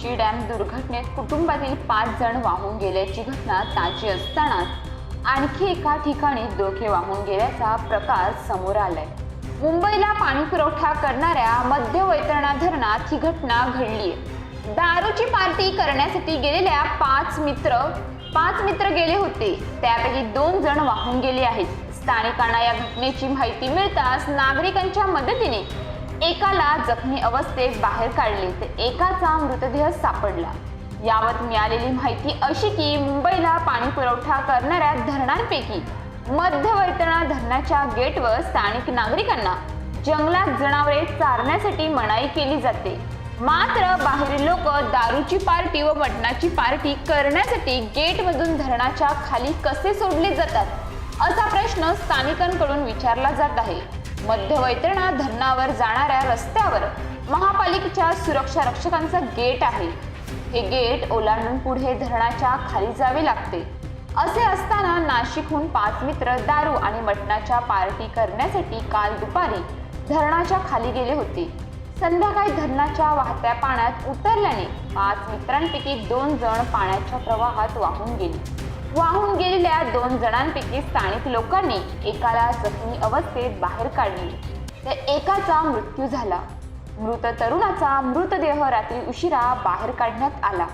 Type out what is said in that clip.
Shri dam दुर्घटनेत कुटुंबातील पाच जण वाहून गेल्याची घटना ताजी असतानाच आणखी एका ठिकाणी दोघे वाहून गेल्याचा प्रकार समोर आलाय. मुंबईला पाणी पुरवठा करणाऱ्या मध्य वैतरणा धरणात ही घटना घडली दारूची पार्टी करण्यासाठी गेलेल्या पाच मित्र पाच मित्र गेले होते. त्यापैकी दोन जण वाहून गेले आहेत. स्थानिकांना या घटनेची माहिती मिळताच नागरिकांच्या मदतीने एकाला जखमी अवस्थेत बाहेर काढले तर एकाचा मृतदेह सापडला. यावत मिळालेली माहिती अशी की मुंबईला पाणी पुरवठा करणाऱ्या धरणांपैकी मध्य वैतरणा धरणाच्या गेटवर स्थानिक नागरिकांना जंगलात जनावरे चारण्यासाठी मनाई केली जाते. मात्र बाहेरील लोक दारूची पार्टी व मटणाची पार्टी करण्यासाठी गेटमधून धरणाच्या खाली कसे सोडले जातात असा प्रश्न स्थानिकांकडून विचारला जात आहे. मध्य वैतरणा धरणावर जाणाऱ्या रस्त्यावर महापालिकेच्या सुरक्षा रक्षकांचं गेट आहे. हे गेट ओलांडून पुढे धरणाच्या खाली जावे लागते. असे असताना नाशिकहून पाच मित्र दारू आणि मटणाच्या पार्टी करण्यासाठी काल दुपारी धरणाच्या खाली गेले होते. संध्याकाळी धरणाच्या वाहत्या पाण्यात उतरल्याने पाच मित्रांपैकी दोन जण पाण्याच्या प्रवाहात वाहून गेले. वाहून गेलेल्या दोन जणांपैकी स्थानिक लोकांनी एकाला जखमी अवस्थेत बाहेर काढले. तर एकाचा मृत्यू झाला. मृत तरुणाचा मृतदेह रात्री उशिरा बाहेर काढण्यात आला.